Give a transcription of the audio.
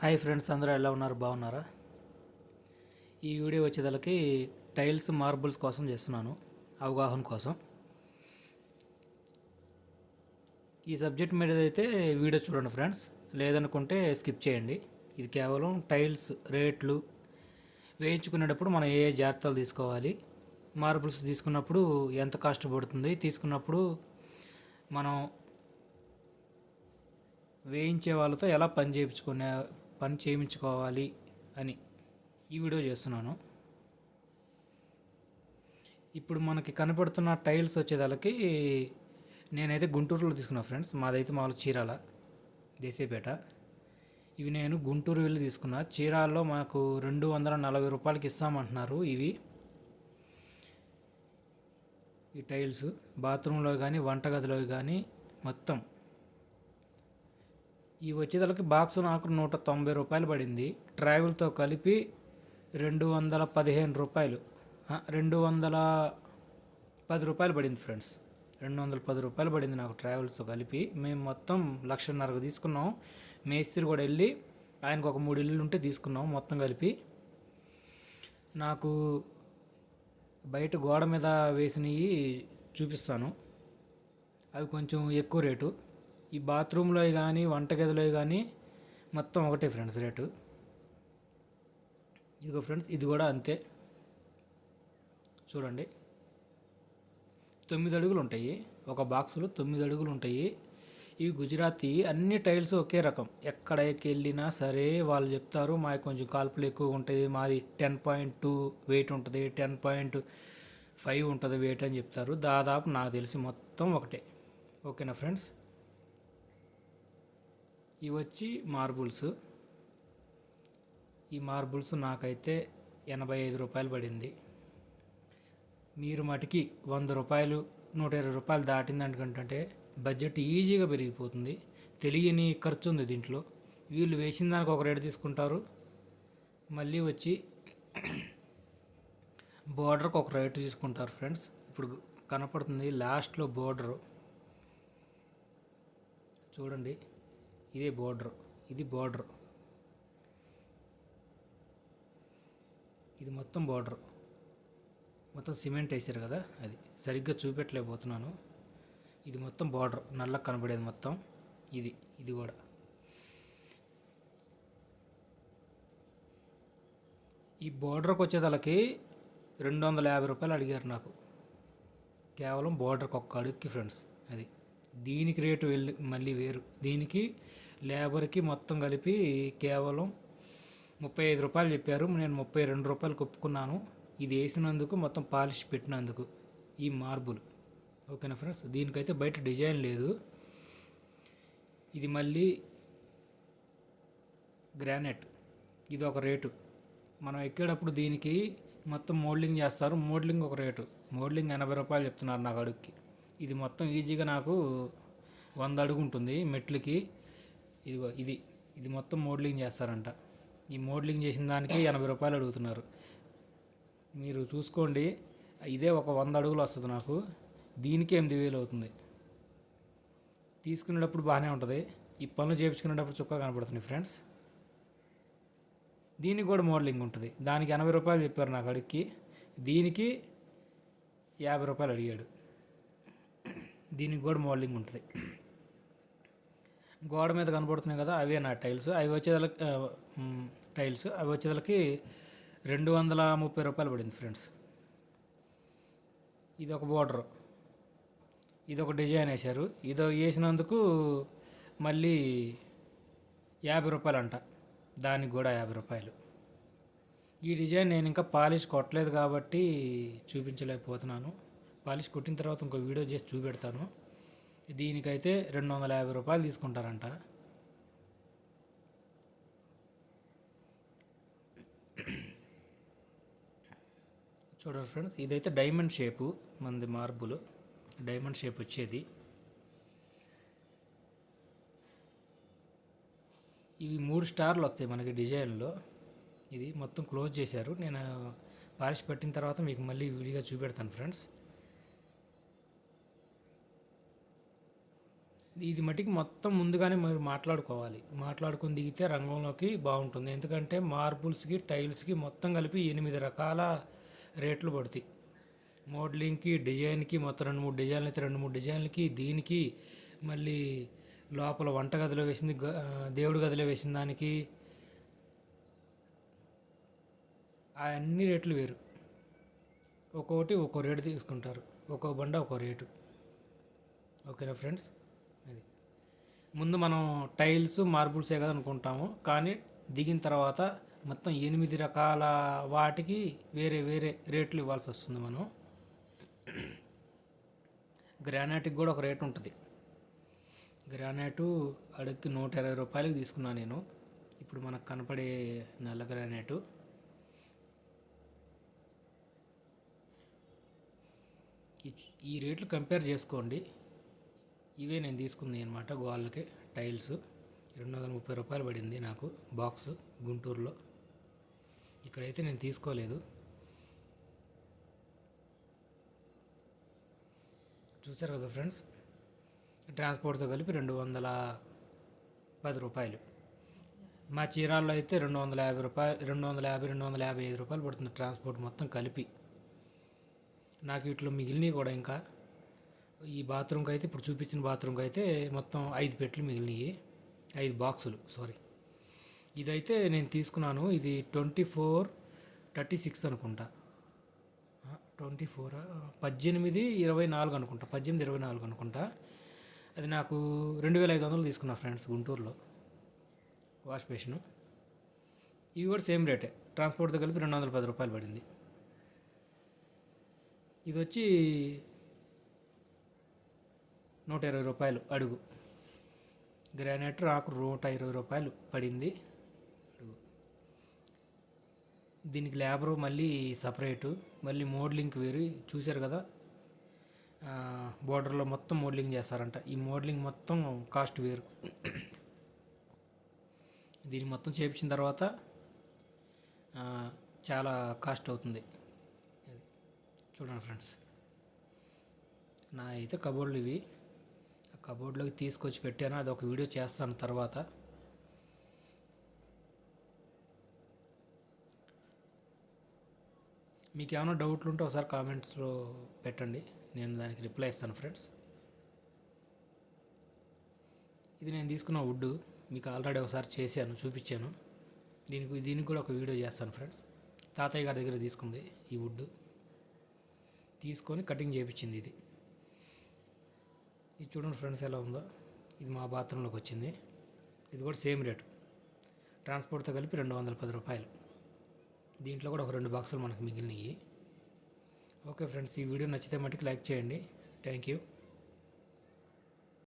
Hi friends అందరూ ఎలా ఉన్నారు? బాగున్నారా? ఈ వీడియో వచ్చేదానికి టైల్స్ మార్బుల్స్ కోసం చేస్తున్నాను అవగాహన కోసం. ఈ సబ్జెక్ట్ మీద అయితే వీడియో చూడండి ఫ్రెండ్స్. లేదనుకుంటే స్కిప్ చేయండి. ఇది కేవలం టైల్స్ రేట్లు వేయించుకునేటప్పుడు మనం ఏ ఏ జాగ్రత్తలు తీసుకోవాలి మార్బుల్స్ తీసుకున్నప్పుడు ఎంత కాస్ట్ పడుతుంది తీసుకున్నప్పుడు మనం వేయించే వాళ్ళతో ఎలా పని చేయించుకునే పని చేయించుకోవాలి అని ఈ వీడియో చేస్తున్నాను. ఇప్పుడు మనకి కనపడుతున్న టైల్స్ వచ్చేదానికి నేనైతే గుంటూరులో తీసుకున్నా ఫ్రెండ్స్. మాదైతే మామూలు చీరాల దేశీపేట. ఇవి నేను గుంటూరు వెళ్ళి తీసుకున్నా. చీరాల్లో మాకు రెండు వందల నలభై రూపాయలకి ఇస్తామంటున్నారు ఇవి. ఈ టైల్స్ బాత్రూంలో కానీ వంటగదిలో కానీ మొత్తం ఈ వచ్చేదలకి బాక్స్ నాకు నూట తొంభై రూపాయలు పడింది. ట్రావెల్తో కలిపి రెండు వందల పదిహేను రూపాయలు. రెండు వందల పది రూపాయలు పడింది ఫ్రెండ్స్. రెండు వందల పది రూపాయలు పడింది నాకు ట్రావెల్స్తో కలిపి. మేము మొత్తం లక్షన్నరకు తీసుకున్నాం. మేస్త్రి కూడా వెళ్ళి ఆయనకు ఒక మూడు ఇల్లులు ఉంటే తీసుకున్నాం మొత్తం కలిపి. నాకు బయట గోడ మీద వేసినవి చూపిస్తాను. అవి కొంచెం ఎక్కువ రేటు. ఈ బాత్రూంలో కానీ వంటగదిలో కానీ మొత్తం ఒకటే ఫ్రెండ్స్ రేటు. ఇదిగో ఫ్రెండ్స్ ఇది కూడా అంతే. చూడండి. తొమ్మిది అడుగులు ఉంటాయి. ఒక బాక్సులో తొమ్మిది అడుగులు ఉంటాయి. ఇవి గుజరాతీ అన్ని టైల్స్ ఒకే రకం. ఎక్కడికి వెళ్ళినా సరే వాళ్ళు చెప్తారు మాకు కొంచెం కాల్పులు ఎక్కువ ఉంటుంది. మాది టెన్ పాయింట్ టూ వెయిట్ ఉంటుంది. టెన్ పాయింట్ ఫైవ్ ఉంటుంది వెయిట్ అని చెప్తారు. దాదాపు నాకు తెలిసి మొత్తం ఒకటే. ఓకేనా ఫ్రెండ్స్? ఇవి వచ్చి మార్బుల్స్. ఈ మార్బుల్స్ నాకైతే ఎనభై ఐదు రూపాయలు పడింది. మీరు మటుకి వంద రూపాయలు నూట ఇరవై రూపాయలు దాటింది అనుకుంటుంటే బడ్జెట్ ఈజీగా పెరిగిపోతుంది. తెలియని ఖర్చు ఉంది దీంట్లో. వీళ్ళు వేసిన దానికి ఒక రేటు తీసుకుంటారు. మళ్ళీ వచ్చి బోర్డర్కి ఒక రేటు తీసుకుంటారు ఫ్రెండ్స్. ఇప్పుడు కనపడుతుంది లాస్ట్లో బోర్డరు. చూడండి. ఇదే బోర్డర్ ఇది బోర్డర్ ఇది మొత్తం బోర్డర్ మొత్తం సిమెంట్ వేసారు కదా అది. సరిగ్గా చూపెట్టలేకపోతున్నాను. ఇది మొత్తం బార్డర్ నల్ల కనబడేది మొత్తం ఇది ఇది కూడా. ఈ బోర్డర్కి వచ్చేదలకి రెండు వందల యాభై రూపాయలు అడిగారు నాకు. కేవలం బోర్డర్కి ఒక్క అడుగుకి ఫ్రెండ్స్ అది. దీనికి రేటు వెళ్ళి మళ్ళీ వేరు. దీనికి లేబర్కి మొత్తం కలిపి కేవలం ముప్పై ఐదు రూపాయలు చెప్పారు. నేను ముప్పై రెండు రూపాయలు ఒప్పుకున్నాను ఇది వేసినందుకు మొత్తం పాలిష్ పెట్టినందుకు ఈ మార్బుల్. ఓకేనా ఫ్రెండ్స్? దీనికైతే బయట డిజైన్ లేదు. ఇది మళ్ళీ గ్రానైట్. ఇది ఒక రేటు. మనం ఎక్కేటప్పుడు దీనికి మొత్తం మోల్డింగ్ చేస్తారు. మోల్డింగ్ ఒక రేటు. మోల్డింగ్ ఎనభై రూపాయలు చెప్తున్నారు నాకు అడుగుకి ఇది మొత్తం ఈజీగా నాకు వంద అడుగు ఉంటుంది మెట్లకి. ఇదిగో ఇది ఇది మొత్తం మోడలింగ్ చేస్తారంట. ఈ మోడలింగ్ చేసిన దానికి ఎనభై రూపాయలు అడుగుతున్నారు. మీరు చూసుకోండి ఇదే ఒక వంద అడుగులు వస్తుంది నాకు. దీనికి ఎనిమిది వేలు అవుతుంది. తీసుకునేటప్పుడు బాగానే ఉంటుంది. ఈ పనులు చేయించుకునేటప్పుడు చుక్క కనపడుతుంది ఫ్రెండ్స్. దీనికి కూడా మోడలింగ్ ఉంటుంది. దానికి ఎనభై రూపాయలు చెప్పారు నాకు అడిగి దీనికి యాభై రూపాయలు అడిగాడు. దీనికి కూడా మోడలింగ్ ఉంటుంది. గోడ మీద కనబడుతున్నాయి కదా అవే నా టైల్స్. అవి వచ్చేదానికి టైల్స్. అవి వచ్చేదానికి రెండు వందల ముప్పై రూపాయలు పడింది ఫ్రెండ్స్. ఇది ఒక బోర్డర్. ఇది ఒక డిజైన్ వేశారు. ఇది వేసినందుకు మళ్ళీ యాభై రూపాయలు అంట దానికి కూడా యాభై రూపాయలు. ఈ డిజైన్ నేను ఇంకా పాలిష్ కొట్టలేదు కాబట్టి చూపించలేకపోతున్నాను. పాలిష్ కొట్టిన తర్వాత ఇంకో వీడియో చేసి చూపెడతాను. దీనికైతే రెండు వందల యాభై రూపాయలు తీసుకుంటారంట. చూడండి ఫ్రెండ్స్ ఇదైతే డైమండ్ షేపు మనది మార్బుల్. డైమండ్ షేప్ వచ్చేది. ఇవి మూడు స్టార్లు వస్తాయి మనకి డిజైన్లో. ఇది మొత్తం క్లోజ్ చేశారు. నేను పాలిష్ పెట్టిన తర్వాత మీకు మళ్ళీ విడిగా చూపెడతాను ఫ్రెండ్స్. ఇది మటుకి మొత్తం ముందుగానే మీరు మాట్లాడుకోవాలి. మాట్లాడుకుని దిగితే రంగంలోకి బాగుంటుంది. ఎందుకంటే మార్బుల్స్కి టైల్స్కి మొత్తం కలిపి ఎనిమిది రకాల రేట్లు పడతాయి. మోడలింగ్కి డిజైన్కి మొత్తం రెండు మూడు డిజైన్లు అయితే రెండు మూడు డిజైన్లకి దీనికి మళ్ళీ లోపల వంటగదిలో వేసింది దేవుడి గదిలో వేసిన దానికి ఆ అన్ని రేట్లు వేరు. ఒక్కొక్కటి ఒక్కో రేటు తీసుకుంటారు. ఒక్కో బండ ఒక్కో రేటు. ఓకేనా ఫ్రెండ్స్? ముందు మనం టైల్స్ మార్బుల్సే కదా అనుకుంటాము కానీ దిగిన తర్వాత మొత్తం ఎనిమిది రకాల వాటికి వేరే వేరే రేట్లు ఇవ్వాల్సి వస్తుంది మనం. గ్రానైట్కి కూడా ఒక రేట్ ఉంటుంది. గ్రానైటు అడుగుకి నూట ఇరవై రూపాయలకి తీసుకున్నాను నేను. ఇప్పుడు మనకు కనపడే నల్ల గ్రానైటు. ఈ రేట్లు కంపేర్ చేసుకోండి. ఇవే నేను తీసుకుంది అనమాట గోళ్ళకి టైల్స్. రెండు వందల ముప్పై రూపాయలు పడింది నాకు బాక్స్ గుంటూరులో. ఇక్కడైతే నేను తీసుకోలేదు. చూసారు కదా ఫ్రెండ్స్? ట్రాన్స్పోర్ట్తో కలిపి రెండు వందల పది రూపాయలు మా చీరాల్లో అయితే రెండు వందల యాభై రూపాయలు రెండు వందల యాభై రెండు వందల యాభై ఐదు రూపాయలు పడుతుంది ట్రాన్స్పోర్ట్ మొత్తం కలిపి. నాకు వీటిలో మిగిలినవి కూడా ఇంకా. ఈ బాత్రూమ్కి అయితే ఇప్పుడు చూపించిన బాత్రూమ్కి అయితే మొత్తం ఐదు పెట్లు మిగిలినాయి. ఐదు బాక్సులు సారీ ఇదైతే నేను తీసుకున్నాను ఇది ట్వంటీ ఫోర్ థర్టీ సిక్స్ అనుకుంటా. ట్వంటీ ఫోర్ పద్దెనిమిది ఇరవై నాలుగు అనుకుంటా పద్దెనిమిది ఇరవై నాలుగు అనుకుంటా. అది నాకు రెండు వేల ఐదు వందలు తీసుకున్నా ఫ్రెండ్స్ గుంటూరులో వాష్ బేసిన్ ఇవి కూడా సేమ్ రేటే ట్రాన్స్పోర్ట్తో కలిపి రెండు వందల పది రూపాయలు పడింది. ఇది వచ్చి నూట ఇరవై రూపాయలు అడుగు. గ్రానైట్ రాక్ నూట ఇరవై రూపాయలు పడింది అడుగు. దీనికి లేబరు మళ్ళీ సపరేటు మళ్ళీ మోడలింగ్ వేరు. చూశారు కదా? బోర్డర్లో మొత్తం మోడలింగ్ చేస్తారంట. ఈ మోడలింగ్ మొత్తం కాస్ట్ వేరు. దీన్ని మొత్తం చేపించిన తర్వాత చాలా కాస్ట్ అవుతుంది. అది. చూడండి ఫ్రెండ్స్. నా అయితే కబోర్డ్లు ఇవి. కబోర్డ్లోకి తీసుకొచ్చి పెట్టాను. అది ఒక వీడియో చేస్తాను తర్వాత. మీకు ఏమైనా డౌట్లు ఉంటే ఒకసారి కామెంట్స్లో పెట్టండి. నేను దానికి రిప్లై ఇస్తాను ఫ్రెండ్స్. ఇది నేను తీసుకున్న వుడ్. మీకు ఆల్రెడీ ఒకసారి చేశాను చూపించాను. దీనికి దీనికి కూడా ఒక వీడియో చేస్తాను ఫ్రెండ్స్. తాతయ్య గారి దగ్గర తీసుకుంది ఈ వుడ్. తీసుకొని కటింగ్ చేయించింది ఇది. ఇది చూడండి ఫ్రెండ్స్ ఎలా ఉందో. ఇది మా బాత్రూంలోకి వచ్చింది. ఇది కూడా సేమ్ రేటు. ట్రాన్స్పోర్ట్తో కలిపి రెండు వందల పది రూపాయలు. దీంట్లో కూడా ఒక రెండు బాక్సులు మనకు మిగిలినాయి ఓకే ఫ్రెండ్స్ ఈ వీడియో నచ్చితే మటుకు లైక్ చేయండి. Thank you.